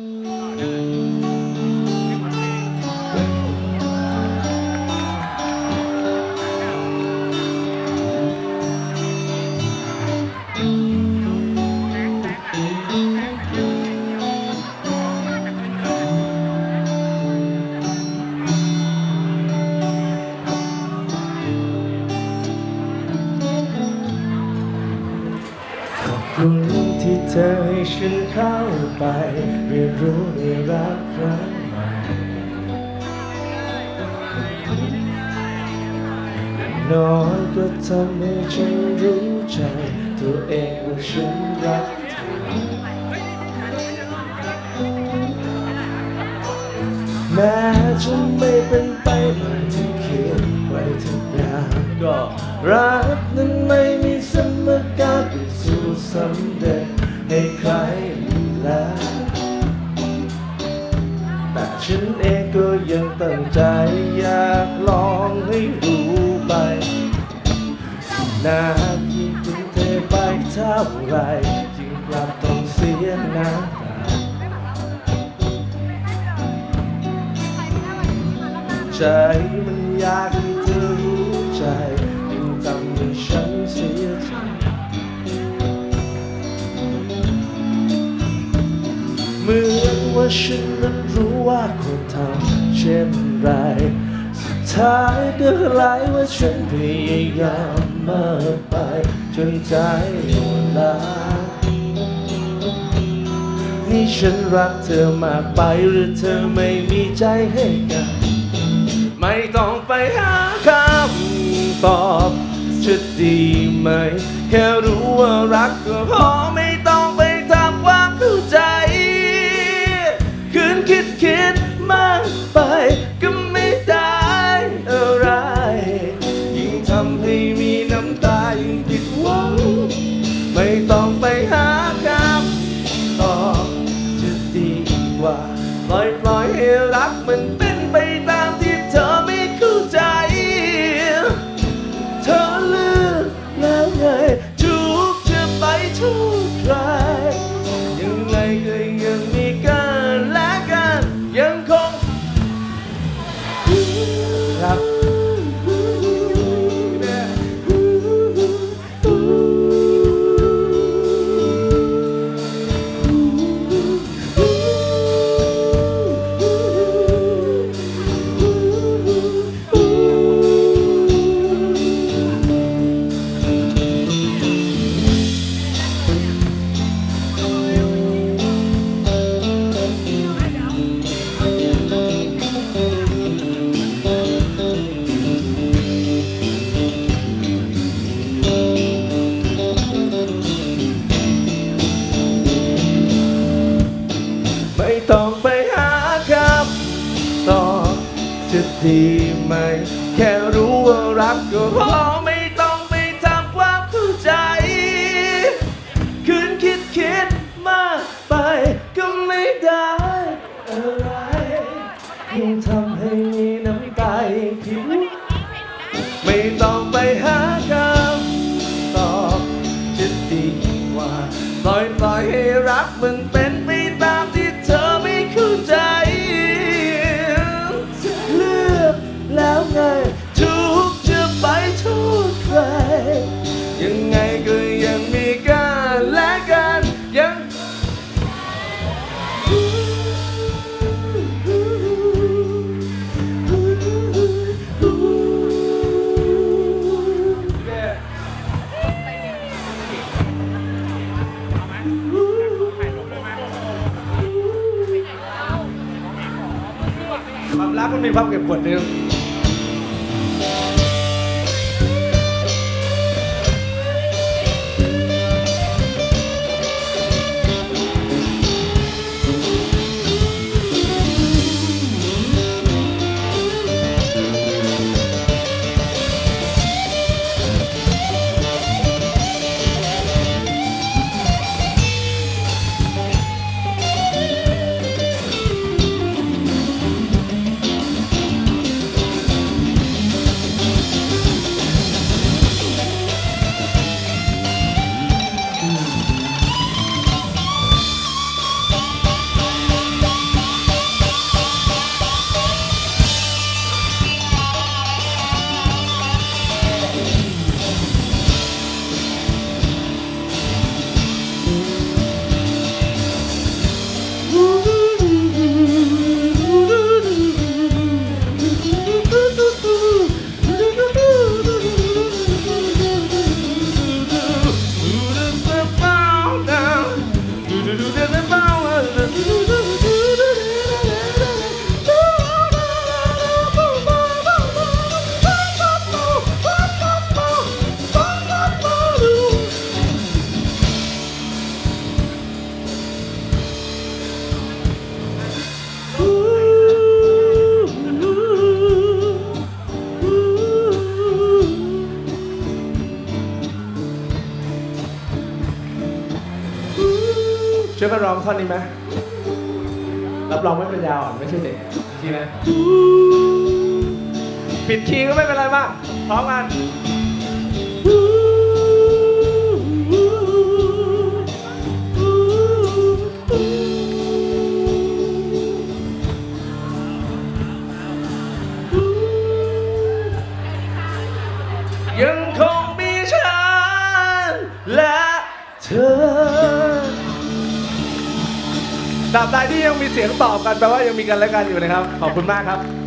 ข คุณที่เธอให้ฉันเข้าไป เรียนรู้ในรักครั้งใหม่น้อยก็ทำให้ฉันรู้ใจ ตัวเองว่าฉันรักเธอแม้จะไม่เป็นไปเหมือนที่เขียนไว้ทุกอย่างก็รักนั้นไม่ สำเร็จให้ใครแล้ว แต่ฉันเองก็ยังตั้งใจอยากลองให้รู้ไปนานยิ่งทุ่มเทไปเท่าไรจึงกลับต้องเสียน้ำตาใจมันอยากให้เธอรู้ มือนว่าฉันนั้นรู้ว่าควรทำเช่นไร สุดท้ายก็ไหลายว่าฉันพยายามมากไป จนใจอ่อนล้านี่ฉันรักเธอมากไปหรือเธอไม่มีใจให้กัน ไม่ต้องไปหาคำตอบจะดีไหม แค่รู้ว่ารักก็พอไม่ มันเป็น ดีไหม แค่รู้ว่ารักก็พอไม่ต้องไปทำความเข้าใจคืนคิดคิดมากไปก็ไม่ได้อะไรยิ่งทำให้มี มันมีความเก็บกดเนี่ ช่วยกันร้องท่อนนี้ไหมรับรองไม่เป็นยาวอ่อนไม่ใช่เด็กทีนะ ปิดคีย์ก็ไม่เป็นไรบ้างพร้อมกัน ตราบใดที่ยังมีเสียงตอบกันแปลว่ายังมีกันและกันอยู่นะครับ ขอบคุณมากครับ